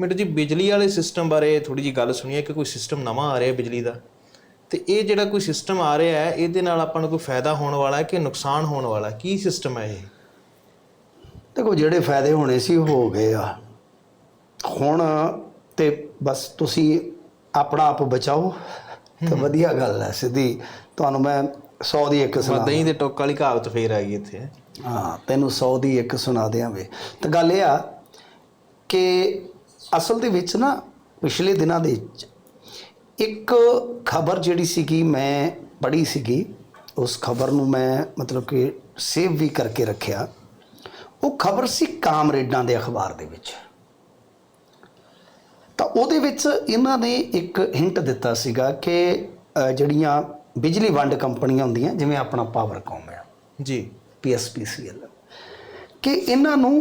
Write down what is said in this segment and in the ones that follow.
ਮਿੰਟੂ ਜੀ ਬਿਜਲੀ ਵਾਲੇ ਸਿਸਟਮ ਬਾਰੇ ਥੋੜੀ ਜੀ ਗੱਲ ਸੁਣੀ ਹੈ ਕਿ ਕੋਈ ਸਿਸਟਮ ਨਵਾਂ ਆ ਰਿਹਾ ਬਿਜਲੀ ਦਾ। ਤੇ ਇਹ ਜਿਹੜਾ ਕੋਈ ਸਿਸਟਮ ਆ ਰਿਹਾ ਹੈ ਇਹਦੇ ਨਾਲ ਆਪਾਂ ਨੂੰ ਕੋਈ ਫਾਇਦਾ ਹੋਣ ਵਾਲਾ ਹੈ ਕਿ ਨੁਕਸਾਨ ਹੋਣ ਵਾਲਾ? ਕੀ ਸਿਸਟਮ ਹੈ ਇਹ? ਦੇਖੋ ਜਿਹੜੇ ਫਾਇਦੇ ਹੋਣੇ ਸੀ ਹੋ ਗਏ ਆ। ਹੁਣ ਤੇ ਬਸ ਤੁਸੀਂ ਆਪਣਾ ਆਪ ਬਚਾਓ ਤੇ ਵਧੀਆ ਗੱਲ ਹੈ ਸਿੱਧੀ। ਤੁਹਾਨੂੰ ਮੈਂ 100 ਦੀ ਇੱਕ ਸੁਣਾ ਦਹੀਂ ਦੇ ਟੋਕ ਵਾਲੀ ਕਹਾਵਤ ਫੇਰ ਆ ਗਈ ਇੱਥੇ। ਹਾਂ ਤੈਨੂੰ 100 ਦੀ ਇੱਕ ਸੁਣਾ ਦਿਆਂਗੇ ਤਾਂ ਗੱਲ ਇਹ ਆ ਕਿ ਅਸਲ ਦੇ ਵਿੱਚ ਨਾ ਪਿਛਲੇ ਦਿਨਾਂ ਦੇ ਵਿੱਚ ਇੱਕ ਖਬਰ ਜਿਹੜੀ ਸੀਗੀ ਮੈਂ ਪੜ੍ਹੀ ਸੀਗੀ ਉਸ ਖਬਰ ਨੂੰ ਮੈਂ ਮਤਲਬ ਕਿ ਸੇਵ ਵੀ ਕਰਕੇ ਰੱਖਿਆ। ਉਹ ਖਬਰ ਸੀ ਕਾਮਰੇਡਾਂ ਦੇ ਅਖਬਾਰ ਦੇ ਵਿੱਚ। ਤਾਂ ਉਹਦੇ ਵਿੱਚ ਇਹਨਾਂ ਨੇ ਇੱਕ ਹਿੰਟ ਦਿੱਤਾ ਸੀਗਾ ਕਿ ਜਿਹੜੀਆਂ ਬਿਜਲੀ ਵੰਡ ਕੰਪਨੀਆਂ ਹੁੰਦੀਆਂ ਜਿਵੇਂ ਆਪਣਾ ਪਾਵਰਕਾਮ ਹੈ ਜੀ। ਪੀਐਸਪੀਸੀਐਲ ਕਿ ਇਹਨਾਂ ਨੂੰ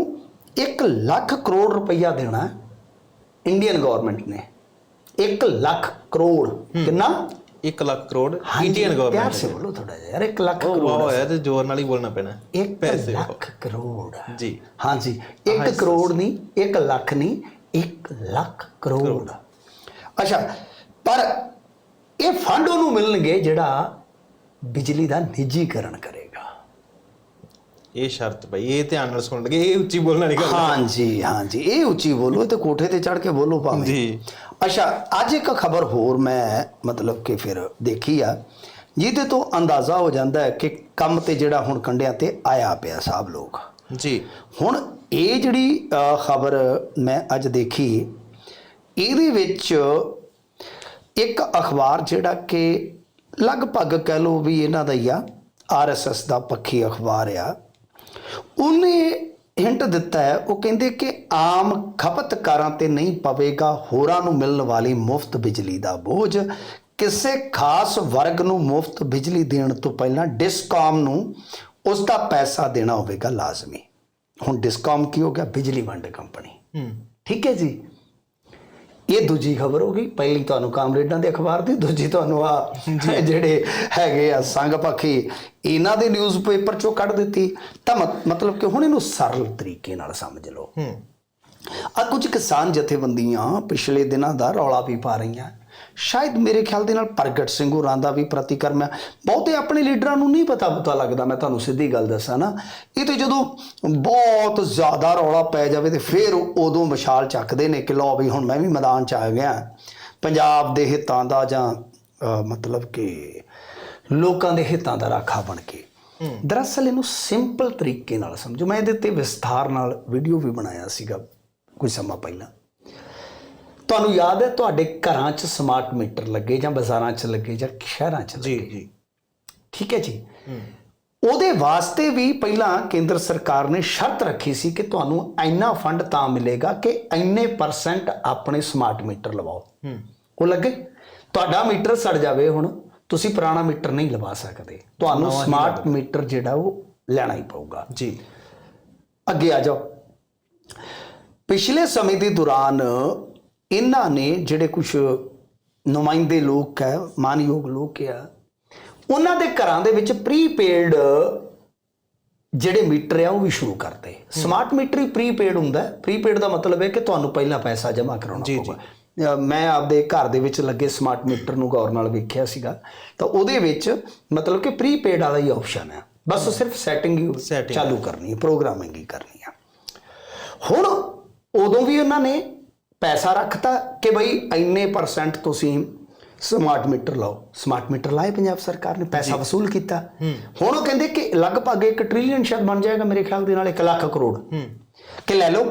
1 ਲੱਖ ਕਰੋੜ ਰੁਪਈਆ ਦੇਣਾ ਹੈ ਇੰਡੀਅਨ ਗਵਰਨਮੈਂਟ ਨੇ 1 ਲੱਖ ਕਰੋੜ ਕਿੰਨਾ? 1 ਲੱਖ ਕਰੋੜ ਇੰਡੀਅਨ ਪਿਆਰ ਗਵਰਨਮੈਂਟ ਸੇ ਬੋਲੋ ਥੋੜਾ ਜਿਹਾ ਯਾਰ 1 ਲੱਖ ਉਹ ਵਾਹ ਕਰੋੜ ਹੋਇਆ ਤੇ ਜ਼ੋਰ ਨਾਲ ਹੀ ਬੋਲਣਾ ਪੈਣਾ। 1 ਪੈਸੇ ਲੱਖ ਕਰੋੜ। ਜੀ। ਹਾਂਜੀ 1 ਕਰੋੜ ਨਹੀਂ 1 ਲੱਖ ਨਹੀਂ 1 ਲੱਖ ਕਰੋੜ। ਅੱਛਾ ਪਰ ਇਹ ਫੰਡ ਉਹਨੂੰ ਮਿਲਣਗੇ ਜਿਹੜਾ ਬਿਜਲੀ ਦਾ ਨਿੱਜੀਕਰਨ ਕਰੇਗਾ ਇਹ ਸ਼ਰਤ ਭਾਈ ਇਹ ਧਿਆਨ ਨਾਲ ਸੁਣ ਲਗੇ ਇਹ ਉੱਚੀ ਬੋਲਣ ਵਾਲੀ ਗੱਲ ਹੈ। ਹਾਂਜੀ ਹਾਂਜੀ ਇਹ ਉੱਚੀ ਬੋਲੋ ਤੇ ਕੋਠੇ ਤੇ ਚੜ ਕੇ ਬੋਲੋ ਭਾਵੇਂ। ਜੀ। ਅੱਛਾ ਅੱਜ ਇੱਕ ਖਬਰ ਹੋਰ ਮੈਂ ਮਤਲਬ ਕਿ ਫਿਰ ਦੇਖੀ ਆ ਜਿਹਦੇ ਤੋਂ ਅੰਦਾਜ਼ਾ ਹੋ ਜਾਂਦਾ ਹੈ ਕਿ ਕੰਮ ਤੇ ਜਿਹੜਾ ਹੁਣ ਕੰਡਿਆਂ ਤੇ ਆਇਆ ਪਿਆ ਸਭ ਲੋਕ। ਜੀ। ਹੁਣ ਇਹ ਜਿਹੜੀ ਖਬਰ ਮੈਂ ਅੱਜ ਦੇਖੀ ਇਹਦੇ ਵਿੱਚ ਇੱਕ ਅਖਬਾਰ ਜਿਹੜਾ ਕਿ ਲਗਭਗ ਕਹਿ ਲਓ ਵੀ ਇਹਨਾਂ ਦਾ ਹੀ ਆ ਆਰਐਸਐਸ ਦਾ ਪੱਖੀ ਅਖਬਾਰ ਆ ਉਹਨੇ ਹਿੰਟ ਦਿੱਤਾ ਹੈ ਉਹ ਕਹਿੰਦੇ ਕਿ ਆਮ ਖਪਤਕਾਰਾਂ ਤੇ ਨਹੀਂ ਪਵੇਗਾ ਹੋਰਾਂ ਨੂੰ ਮਿਲਣ ਵਾਲੀ ਮੁਫਤ ਬਿਜਲੀ ਦਾ ਬੋਝ। ਕਿਸੇ ਖਾਸ ਵਰਗ ਨੂੰ ਮੁਫਤ ਬਿਜਲੀ ਦੇਣ ਤੋਂ ਪਹਿਲਾਂ ਡਿਸਕਾਮ ਨੂੰ ਉਸ ਦਾ ਪੈਸਾ ਦੇਣਾ ਹੋਵੇਗਾ ਲਾਜ਼ਮੀ। ਹੁਣ ਡਿਸਕਾਮ ਕੀ ਹੋ ਗਿਆ? ਬਿਜਲੀ ਵੰਡ ਕੰਪਨੀ। ਹੂੰ। ਠੀਕ ਹੈ ਜੀ? ਇਹ ਦੂਜੀ ਖਬਰ ਹੋ ਗਈ। ਪਹਿਲੀ ਤੁਹਾਨੂੰ ਕਾਮਰੇਡਾਂ ਦੇ ਅਖਬਾਰ ਦੀ ਦੂਜੀ ਤੁਹਾਨੂੰ ਆ ਜਿਹੜੇ ਹੈਗੇ ਆ ਸੰਗ ਪੱਖੀ ਇਹਨਾਂ ਦੇ ਨਿਊਜ਼ਪੇਪਰ ਚੋਂ ਕੱਢ ਦਿੱਤੀ। ਤਾਂ ਮਤ- ਮਤਲਬ ਕਿ ਹੁਣ ਇਹਨੂੰ ਸਰਲ ਤਰੀਕੇ ਨਾਲ ਸਮਝ ਲਓ। ਹੂੰ। ਆ ਕੁਝ ਕਿਸਾਨ ਜਥੇਬੰਦੀਆਂ ਪਿਛਲੇ ਦਿਨਾਂ ਦਾ ਰੌਲਾ ਵੀ ਪਾ ਰਹੀਆਂ। ਸ਼ਾਇਦ ਮੇਰੇ ਖਿਆਲ ਦੇ ਨਾਲ ਪ੍ਰਗਟ ਸਿੰਘ ਹੋਰਾਂ ਦਾ ਵੀ ਪ੍ਰਤੀਕਰਮ ਹੈ ਬਹੁਤੇ ਆਪਣੇ ਲੀਡਰਾਂ ਨੂੰ ਨਹੀਂ ਪਤਾ ਪਤਾ ਲੱਗਦਾ ਮੈਂ ਤੁਹਾਨੂੰ ਸਿੱਧੀ ਗੱਲ ਦੱਸਾਂ ਨਾ। ਇਹ ਤੇ ਜਦੋਂ ਬਹੁਤ ਜ਼ਿਆਦਾ ਰੌਲਾ ਪੈ ਜਾਵੇ ਤੇ ਫਿਰ ਉਦੋਂ ਵਿਸ਼ਾਲ ਚੱਕਦੇ ਨੇ ਕਿ ਲਓ ਵੀ ਹੁਣ ਮੈਂ ਵੀ ਮੈਦਾਨ 'ਚ ਆ ਗਿਆ। ਪੰਜਾਬ ਦੇ ਹਿੱਤਾਂ ਦਾ ਜਾਂ ਮਤਲਬ ਕਿ ਲੋਕਾਂ ਦੇ ਹਿੱਤਾਂ ਦਾ ਰਾਖਾ ਬਣ ਕੇ। ਦਰਅਸਲ ਇਹਨੂੰ ਸਿੰਪਲ ਤਰੀਕੇ ਨਾਲ ਸਮਝੋ। ਮੈਂ ਇਹਦੇ ਤੇ ਵਿਸਥਾਰ ਨਾਲ ਵੀਡੀਓ ਵੀ ਬਣਾਇਆ ਸੀਗਾ ਕੁਝ ਸਮਾਂ ਪਹਿਲਾਂ। ਤੁਹਾਨੂੰ ਯਾਦ ਹੈ ਤੁਹਾਡੇ ਘਰਾਂ 'ਚ ਸਮਾਰਟ ਮੀਟਰ ਲੱਗੇ ਜਾਂ ਬਾਜ਼ਾਰਾਂ 'ਚ ਲੱਗੇ ਜਾਂ ਸ਼ਹਿਰਾਂ 'ਚ ਲੱਗੇ? ਜੀ। ਜੀ ਠੀਕ ਹੈ ਜੀ। ਉਹਦੇ ਵਾਸਤੇ ਵੀ ਪਹਿਲਾਂ ਕੇਂਦਰ ਸਰਕਾਰ ਨੇ ਸ਼ਰਤ ਰੱਖੀ ਸੀ ਕਿ ਤੁਹਾਨੂੰ ਇੰਨਾ ਫੰਡ ਤਾਂ ਮਿਲੇਗਾ ਕਿ ਇੰਨੇ ਪਰਸੈਂਟ ਆਪਣੇ ਸਮਾਰਟ ਮੀਟਰ ਲਵਾਓ। ਹੂੰ। ਉਹ ਲੱਗੇ? ਤੁਹਾਡਾ ਮੀਟਰ ਸੜ ਜਾਵੇ ਹੁਣ ਤੁਸੀਂ ਪੁਰਾਣਾ ਮੀਟਰ ਨਹੀਂ ਲਵਾ ਸਕਦੇ। ਤੁਹਾਨੂੰ ਸਮਾਰਟ ਮੀਟਰ ਜਿਹੜਾ ਉਹ ਲੈਣਾ ਹੀ ਪਊਗਾ। ਜੀ। ਅੱਗੇ ਆ ਜਾਓ। ਪਿਛਲੇ ਸਮੇਂ ਦੇ ਦੌਰਾਨ ਇਹਨਾਂ ਨੇ ਜਿਹੜੇ ਕੁਝ ਨੁਮਾਇੰਦੇ ਲੋਕ ਹੈ ਮਾਨਯੋਗ ਲੋਕ ਆ ਉਹਨਾਂ ਦੇ ਘਰਾਂ ਦੇ ਵਿੱਚ ਪ੍ਰੀਪੇਡ ਜਿਹੜੇ ਮੀਟਰ ਆ ਉਹ ਵੀ ਸ਼ੁਰੂ ਕਰਤੇ ਸਮਾਰਟ ਮੀਟਰ ਹੀ ਪ੍ਰੀਪੇਡ ਹੁੰਦਾ ਪ੍ਰੀਪੇਡ ਦਾ ਮਤਲਬ ਹੈ ਕਿ ਤੁਹਾਨੂੰ ਪਹਿਲਾਂ ਪੈਸਾ ਜਮ੍ਹਾਂ ਕਰਾਉਣਾ ਪਊਗਾ। ਮੈਂ ਆਪਦੇ ਘਰ ਦੇ ਵਿੱਚ ਲੱਗੇ ਸਮਾਰਟ ਮੀਟਰ ਨੂੰ ਗੌਰ ਨਾਲ ਵੇਖਿਆ ਸੀਗਾ। ਤਾਂ ਉਹਦੇ ਵਿੱਚ ਮਤਲਬ ਕਿ ਪ੍ਰੀਪੇਡ ਵਾਲਾ ਹੀ ਆਪਸ਼ਨ ਹੈ ਬਸ ਸਿਰਫ ਸੈਟਿੰਗ ਹੀ। ਚਾਲੂ ਕਰਨੀ ਹੈ ਪ੍ਰੋਗਰਾਮਿੰਗ ਹੀ ਕਰਨੀ ਹੈ ਹੁਣ ਉਦੋਂ ਵੀ ਉਹਨਾਂ ਨੇ ਪੈਸਾ ਰੱਖਤਾ ਕਿ ਬਈ ਇੰਨੇ ਪਰਸੈਂਟ ਤੁਸੀਂ ਸਮਾਰਟ ਮੀਟਰ ਲਾਓ। ਸਮਾਰਟ ਮੀਟਰ ਲਾਏ ਪੰਜਾਬ ਸਰਕਾਰ ਨੇ ਪੈਸਾ ਵਸੂਲ ਕੀਤਾ। ਹੁਣ ਉਹ ਕਹਿੰਦੇ ਕਿ ਲਗਭਗ 1 ਟ੍ਰਿਲੀਅਨ ਸ਼ਾਇਦ ਬਣ ਜਾਏਗਾ ਮੇਰੇ ਖਿਆਲ ਦੇ ਨਾਲ 1 ਲੱਖ ਕਰੋੜ। ਕਿ ਲੈ ਲਓ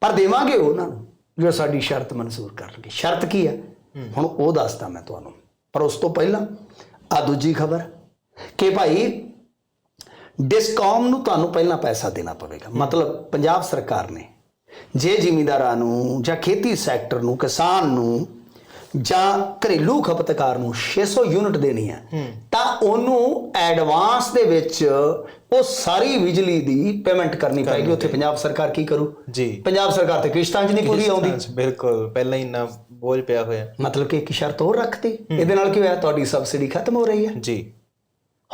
ਪਰ ਦੇਵਾਂਗੇ ਉਹਨਾਂ ਨੂੰ ਜੋ ਸਾਡੀ ਸ਼ਰਤ ਮਨਜ਼ੂਰ ਕਰਨਗੇ। ਸ਼ਰਤ ਕੀ ਹੈ। ਹੁਣ ਉਹ ਦੱਸਦਾ ਮੈਂ ਤੁਹਾਨੂੰ। ਪਰ ਉਸ ਤੋਂ ਪਹਿਲਾਂ ਆ ਦੂਜੀ ਖਬਰ ਕਿ ਭਾਈ ਡਿਸਕਾਮ ਨੂੰ ਤੁਹਾਨੂੰ ਪਹਿਲਾਂ ਪੈਸਾ ਦੇਣਾ ਪਵੇਗਾ। ਮਤਲਬ ਪੰਜਾਬ ਸਰਕਾਰ ਨੇ ਜੇ ਜ਼ਿਮੀਂਦਾਰਾਂ ਨੂੰ ਜਾਂ ਖੇਤੀ ਸੈਕਟਰ ਨੂੰ ਕਿਸਾਨ ਨੂੰ ਜਾਂ ਘਰੇਲੂ ਖਪਤਕਾਰ ਨੂੰ 600 ਯੂਨਿਟ ਦੇਣੀ ਹੈ ਤਾਂ ਉਹਨੂੰ ਐਡਵਾਂਸ ਦੇ ਵਿੱਚ ਉਹ ਸਾਰੀ ਬਿਜਲੀ ਦੀ ਪੇਮੈਂਟ ਕਰਨੀ ਪਏਗੀ। ਉੱਥੇ ਪੰਜਾਬ ਸਰਕਾਰ ਕੀ ਕਰੂ? ਜੀ। ਪੰਜਾਬ ਸਰਕਾਰ ਤੇ ਕਿਸ਼ਤਾਂ 'ਚ ਨਹੀਂ ਪੂਰੀ ਆਉਂਦੀ। ਬਿਲਕੁਲ। ਪਹਿਲਾਂ ਹੀ ਇੰਨਾ ਬੋਝ ਪਿਆ ਹੋਇਆ। ਮਤਲਬ ਕਿ ਇੱਕ ਸ਼ਰਤ ਹੋਰ ਰੱਖਤੀ। ਇਹਦੇ ਨਾਲ ਕੀ ਹੋਇਆ? ਤੁਹਾਡੀ ਸਬਸਿਡੀ ਖਤਮ ਹੋ ਰਹੀ ਹੈ। ਜੀ।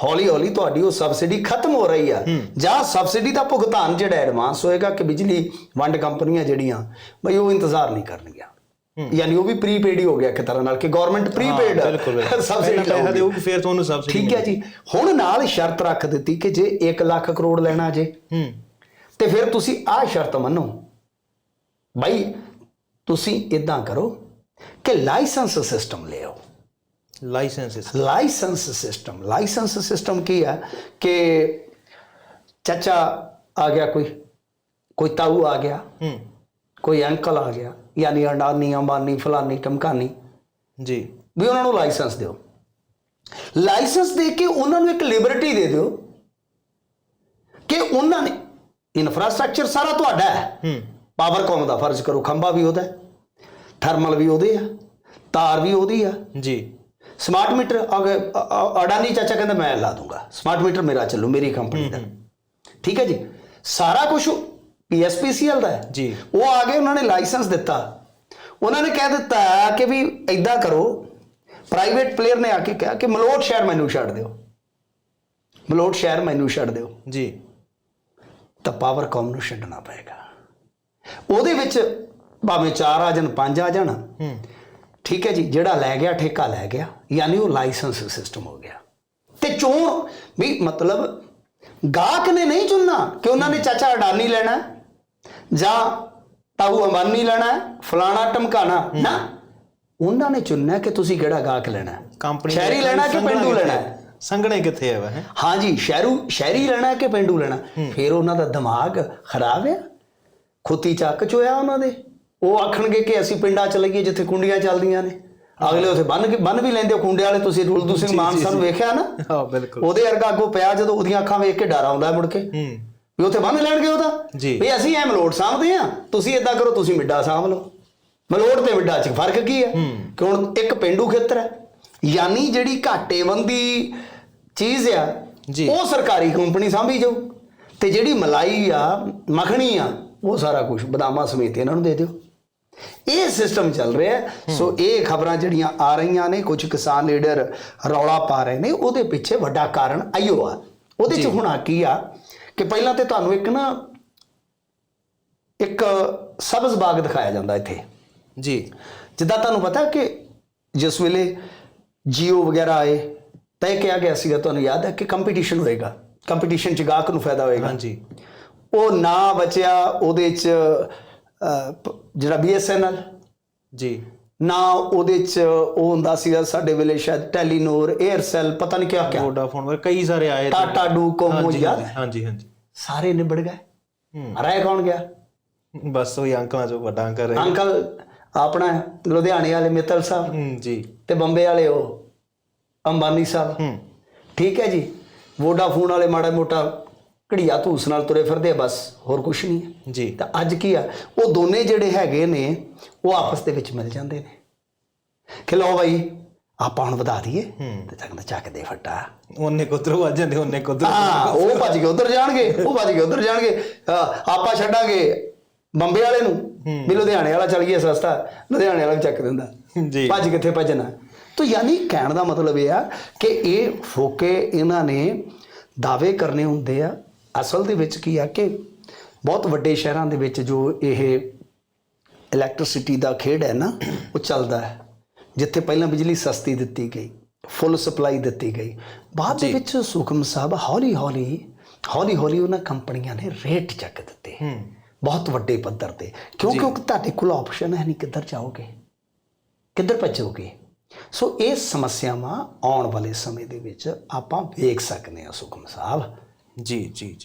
ਹੌਲੀ ਹੌਲੀ ਤੁਹਾਡੀ ਉਹ ਸਬਸਿਡੀ ਖਤਮ ਹੋ ਰਹੀ ਆ। ਜਾਂ ਸਬਸਿਡੀ ਦਾ ਭੁਗਤਾਨ ਜਿਹੜਾ ਐਡਵਾਂਸ ਹੋਏਗਾ ਕਿ ਬਿਜਲੀ ਵੰਡ ਕੰਪਨੀਆਂ ਜਿਹੜੀਆਂ ਬਈ ਉਹ ਇੰਤਜ਼ਾਰ ਨਹੀਂ ਕਰਨਗੀਆਂ। ਯਾਨੀ ਉਹ ਵੀ ਪ੍ਰੀਪੇਡ ਹੀ ਹੋ ਗਿਆ ਇੱਕ ਤਰ੍ਹਾਂ ਨਾਲ ਕਿ ਗਵਰਨਮੈਂਟ ਪ੍ਰੀਪੇਡ ਸਬਸਿਡੀ ਪੈਸਾ। ਦੇਊਗੀ। ਫਿਰ ਤੁਹਾਨੂੰ ਸਬਸਿਡੀ ਠੀਕ ਹੈ ਜੀ। ਹੁਣ ਨਾਲ ਸ਼ਰਤ ਰੱਖ ਦਿੱਤੀ ਕਿ ਜੇ 1 ਲੱਖ ਕਰੋੜ ਲੈਣਾ ਜੇ ਤੇ ਫਿਰ ਤੁਸੀਂ ਆਹ ਸ਼ਰਤ ਮੰਨੋ। ਭਾਈ ਤੁਸੀਂ ਇਦਾਂ ਕਰੋ ਕਿ ਲਾਇਸੈਂਸ ਸਿਸਟਮ ਲਿਓ licenses license system license system ਕੀ ਹੈ ਕਿ ਚਾਚਾ ਆ ਗਿਆ ਕੋਈ ਕੋਈ ਤਾਊ ਆ ਗਿਆ ਹੂੰ। ਕੋਈ ਅੰਕਲ ਆ ਗਿਆ ਯਾਨੀ ਅਡਾਨੀ ਅੰਬਾਨੀ ਫਲਾਨੀ ਟਮਕਾਨੀ। ਜੀ। ਵੀ ਉਹਨਾਂ ਨੂੰ ਲਾਇਸੈਂਸ ਦਿਓ। ਲਾਇਸੈਂਸ ਦੇ ਕੇ ਉਹਨਾਂ ਨੂੰ ਇੱਕ ਲਿਬਰਟੀ ਦੇ ਦਿਓ ਕਿ ਉਹਨਾਂ ਨੇ ਇਨਫਰਾਸਟ੍ਰਕਚਰ ਸਾਰਾ ਤੁਹਾਡਾ ਹੈ। ਹੂੰ। ਪਾਵਰਕੌਮ ਦਾ ਫਰਜ਼ ਕਰੋ ਖੰਭਾ ਵੀ ਉਹਦਾ ਹੈ ਥਰਮਲ ਵੀ ਉਹਦੇ ਆ ਤਾਰ ਵੀ ਉਹਦੀ ਆ। ਜੀ। ਸਮਾਰਟ ਮੀਟਰ ਅਡਾਨੀ ਚਾਚਾ ਕਹਿੰਦਾ ਮੈਂ ਲਾ ਦੂੰਗਾ। ਸਮਾਰਟ ਮੀਟਰ ਮੇਰਾ ਚੱਲੂ ਮੇਰੀ ਕੰਪਨੀ ਦਾ। ਠੀਕ ਹੈ ਜੀ? ਸਾਰਾ ਕੁਝ ਪੀਐਸਪੀਸੀਐਲ ਦਾ ਹੈ। ਜੀ। ਉਹ ਆ ਗਏ ਉਹਨਾਂ ਨੇ ਲਾਇਸੈਂਸ ਦਿੱਤਾ। ਉਹਨਾਂ ਨੇ ਕਹਿ ਦਿੱਤਾ ਕਿ ਵੀ ਐਦਾਂ ਕਰੋ ਪ੍ਰਾਈਵੇਟ ਪਲੇਅਰ ਨੇ ਆ ਕੇ ਕਿਹਾ ਕਿ ਮਲੋਟ ਸ਼ਹਿਰ ਮੈਨੂੰ ਛੱਡ ਦਿਓ। ਮਲੋਟ ਸ਼ਹਿਰ ਮੈਨੂੰ ਛੱਡ ਦਿਓ। ਜੀ। ਤਾਂ ਪਾਵਰਕੌਮ ਨੂੰ ਛੱਡਣਾ ਪਏਗਾ। ਉਹਦੇ ਵਿੱਚ ਭਾਵੇਂ 4 ਆ ਜਾਣ 5 ਆ ਜਾਣ। ਹੂੰ। ਠੀਕ ਹੈ ਜੀ ਜਿਹੜਾ ਲੈ ਗਿਆ ਠੇਕਾ ਲੈ ਗਿਆ ਯਾਨੀ ਉਹ ਲਾਇਸੈਂਸ ਸਿਸਟਮ ਹੋ ਗਿਆ। ਤੇ ਚੋਣ ਵੀ ਮਤਲਬ ਗਾਹਕ ਨੇ ਨਹੀਂ ਚੁਣਨਾ ਕਿ ਉਹਨਾਂ ਨੇ ਚਾਚਾ ਅਡਾਨੀ ਲੈਣਾ ਜਾਂ ਤਾਊ ਅੰਬਾਨੀ ਲੈਣਾ ਫਲਾਣਾ ਟਮਕਾਣਾ ਨਾ ਉਹਨਾਂ ਨੇ ਚੁਣਨਾ ਕਿ ਤੁਸੀਂ ਕਿਹੜਾ ਗਾਹਕ ਲੈਣਾ। ਕੰਪਨੀ ਸ਼ਹਿਰੀ ਲੈਣਾ ਕਿ ਪਿੰਡੂ ਲੈਣਾ? ਸੰਗਣੇ ਕਿੱਥੇ ਹੈ ਵਹ ਹਾਂਜੀ ਸ਼ਹਿਰੂ ਸ਼ਹਿਰੀ ਲੈਣਾ ਕਿ ਪਿੰਡੂ ਲੈਣਾ ਫਿਰ ਉਹਨਾਂ ਦਾ ਦਿਮਾਗ ਖਰਾਬ ਹੈ? ਖੁੱਤੀ ਚੱਕ ਚ ਹੋਇਆ ਉਹਨਾਂ ਦੇ। ਉਹ ਆਖਣਗੇ ਕਿ ਅਸੀਂ ਪਿੰਡਾਂ ਚ ਲਈਏ ਜਿੱਥੇ ਕੁੰਡੀਆਂ ਚੱਲਦੀਆਂ ਨੇ। ਅਗਲੇ ਉਥੇ ਬੰਨ ਕੇ ਬੰਨ ਵੀ ਲੈਂਦੇ ਹੋ ਕੁੰਡੇ ਵਾਲੇ ਤੁਸੀਂ ਰੁਲਦੂ ਸਿੰਘ ਮਾਨਸਾ ਨੂੰ ਵੇਖਿਆ ਨਾ? ਹਾਂ ਬਿਲਕੁਲ। ਉਹਦੇ ਵਰਗਾ ਅੱਗੋਂ ਪਿਆ ਜਦੋਂ ਉਹਦੀਆਂ ਅੱਖਾਂ ਵੇਖ ਕੇ ਡਰ ਆਉਂਦਾ ਮੁੜ ਕੇ। ਹੂੰ। ਵੀ ਉੱਥੇ ਬੰਨ ਲੈਣਗੇ ਉਹਦਾ? ਜੀ। ਵੀ ਅਸੀਂ ਐ ਮਲੋਟ ਸਾਂਭਦੇ ਆ ਤੁਸੀਂ ਇਦਾਂ ਕਰੋ ਤੁਸੀਂ ਮਿੱਡਾ ਸਾਂਭ ਲਓ। ਮਲੋਟ ਤੇ ਮਿੱਡਾ 'ਚ ਫ਼ਰਕ ਕੀ ਹੈ? ਕਿ ਹੁਣ ਇੱਕ ਪਿੰਡੂ ਖੇਤਰ ਹੈ ਯਾਨੀ ਜਿਹੜੀ ਘਾਟੇਬੰਦੀ ਚੀਜ਼ ਆ ਜੀ। ਉਹ ਸਰਕਾਰੀ ਕੰਪਨੀ ਸਾਂਭੀ ਜਾਊ। ਤੇ ਜਿਹੜੀ ਮਲਾਈ ਆ ਮੱਖਣੀ ਆ ਉਹ ਸਾਰਾ ਕੁਝ ਬਦਾਮਾਂ ਸਮੇਤ ਇਹਨਾਂ ਨੂੰ ਦੇ ਦਿਓ। ਇਹ ਸਿਸਟਮ ਚੱਲ ਰਿਹਾ। ਸੋ ਇਹ ਖਬਰਾਂ ਜਿਹੜੀਆਂ ਆ ਰਹੀਆਂ ਨੇ ਕੁਝ ਕਿਸਾਨ ਲੀਡਰ ਰੌਲਾ ਪਾ ਰਹੇ ਨੇ ਉਹਦੇ ਪਿੱਛੇ ਵੱਡਾ ਕਾਰਨ ਆਇਓ ਆ। ਉਹਦੇ ਚ ਹੁਣ ਆ ਕੀ ਆ ਕਿ ਪਹਿਲਾਂ ਤੇ ਤੁਹਾਨੂੰ ਇੱਕ ਨਾ ਇੱਕ ਸਬਜ਼ ਬਾਗ ਦਿਖਾਇਆ ਜਾਂਦਾ ਇੱਥੇ। ਜੀ। ਜਿੱਦਾਂ ਤੁਹਾਨੂੰ ਪਤਾ ਕਿ ਜਿਸ ਵੇਲੇ ਜੀਓ ਵਗੈਰਾ ਆਏ ਤੈਅ ਕਿਹਾ ਗਿਆ ਸੀਗਾ ਤੁਹਾਨੂੰ ਯਾਦ ਹੈ ਕਿ ਕੰਪੀਟੀਸ਼ਨ ਹੋਏਗਾ। ਕੰਪੀਟੀਸ਼ਨ ਚ ਗਾਹਕ ਨੂੰ ਫਾਇਦਾ ਹੋਏਗਾ। ਹਾਂਜੀ। ਉਹ ਨਾ ਬਚਿਆ ਉਹਦੇ ਚ ਜਿਹੜਾ BSNL ਜੀ। ਨਾ ਉਹਦੇ ਚ ਉਹ ਹੁੰਦਾ ਸੀਗਾ ਸਾਡੇ ਵੇਲੇ ਸ਼ਾਇਦ ਟੈਲੀਨੋਰ 에ਅਰਸੈਲ ਪਤਾ ਨਹੀਂ ਕਿਆ ਕਿਆ। ਵੋਡਾਫੋਨ ਵਰ ਕਈ ਸਾਰੇ ਆਏ ਟਾਟਾ ਡੂਕੋਮੋ ਯਾਦ ਹਾਂਜੀ, ਹਾਂਜੀ ਸਾਰੇ ਨਿਬੜ ਗਏ। ਰਹਿ ਕੌਣ ਗਿਆ? ਬਸ ਉਹ ਅੰਕਲਾਂ ਚੋਂ ਵੱਡਾ ਕਰ ਰਹੇ ਅੰਕਲ ਆਪਣਾ ਲੁਧਿਆਣੇ ਵਾਲੇ ਮਿੱਤਲ ਸਾਹਿਬ ਜੀ। ਤੇ ਬੰਬੇ ਵਾਲੇ ਉਹ ਅੰਬਾਨੀ ਸਾਹਿਬ। ਹੂੰ। ਠੀਕ ਹੈ ਜੀ। ਵੋਡਾਫੋਨ ਵਾਲੇ ਮਾੜਾ ਮੋਟਾ ਘੜੀਆ ਧੂਸ ਨਾਲ ਤੁਰੇ ਫਿਰਦੇ ਆ ਬਸ ਹੋਰ ਕੁਝ ਨਹੀਂ ਹੈ। ਜੀ। ਤਾਂ ਅੱਜ ਕੀ ਆ? ਉਹ ਦੋਨੇ ਜਿਹੜੇ ਹੈਗੇ ਨੇ ਉਹ ਆਪਸ ਦੇ ਵਿੱਚ ਮਿਲ ਜਾਂਦੇ ਨੇ। ਕਿ ਲਓ ਬਾਈ ਆਪਾਂ ਹੁਣ ਵਧਾ ਦਈਏ ਤੇ ਚੱਕਦਾ ਚੱਕ ਦੇ ਫੱਟਾ। ਉਹਨੇ ਕੁਦਰੋਂ ਆ ਜਾਂਦੇ ਉਹਨੇ ਕੁਦਰੋਂ ਹਾਂ ਉਹ ਭੱਜ ਕੇ ਉਧਰ ਜਾਣਗੇ ਉਹ ਭੱਜ ਕੇ ਉਧਰ ਜਾਣਗੇ। ਆਪਾਂ ਛੱਡਾਂਗੇ ਬੰਬੇ ਵਾਲੇ ਨੂੰ ਵੀ ਲੁਧਿਆਣੇ ਵਾਲਾ ਚੱਲ ਗਿਆ ਸਸਤਾ ਲੁਧਿਆਣੇ ਵਾਲਾ ਵੀ ਚੱਕ ਦਿੰਦਾ। ਜੀ। ਭੱਜ ਕਿੱਥੇ ਭੱਜਣਾ? ਤਾਂ ਯਾਨੀ ਕਹਿਣ ਦਾ ਮਤਲਬ ਇਹ ਆ ਕਿ ਇਹ ਫੋਕੇ ਇਹਨਾਂ ਨੇ ਦਾਅਵੇ ਕਰਨੇ ਹੁੰਦੇ ਆ ਅਸਲ ਦੇ ਵਿੱਚ ਕੀ ਆ ਕਿ ਬਹੁਤ ਵੱਡੇ ਸ਼ਹਿਰਾਂ ਦੇ ਵਿੱਚ ਜੋ ਇਹ ਇਲੈਕਟ੍ਰਿਸਿਟੀ ਦਾ ਖੇਡ ਹੈ ਨਾ ਉਹ ਚੱਲਦਾ ਹੈ। ਜਿੱਥੇ ਪਹਿਲਾਂ ਬਿਜਲੀ ਸਸਤੀ ਦਿੱਤੀ ਗਈ ਫੁੱਲ ਸਪਲਾਈ ਦਿੱਤੀ ਗਈ। ਬਾਅਦ ਦੇ ਵਿੱਚ ਸੁਖਮ ਸਾਹਿਬ ਹੌਲੀ ਹੌਲੀ ਹੌਲੀ ਹੌਲੀ ਉਹਨਾਂ ਕੰਪਨੀਆਂ ਨੇ ਰੇਟ ਚੱਕ ਦਿੱਤੇ। ਹੂੰ। ਬਹੁਤ ਵੱਡੇ ਪੱਧਰ ਤੇ। ਕਿਉਂ ਕਿਉਂਕਿ ਤੁਹਾਡੇ ਕੋਲ ਆਪਸ਼ਨ ਹੈ ਨਹੀਂ ਕਿੱਧਰ ਜਾਓਗੇ ਕਿੱਧਰ ਭੱਜੋਗੇ। ਸੋ ਇਹ ਸਮੱਸਿਆਵਾਂ ਆਉਣ ਵਾਲੇ ਸਮੇਂ ਦੇ ਵਿੱਚ ਆਪਾਂ ਵੇਖ ਸਕਦੇ ਹਾਂ ਸੁਖਮ ਸਾਹਿਬ। ਜੀ ਜੀ।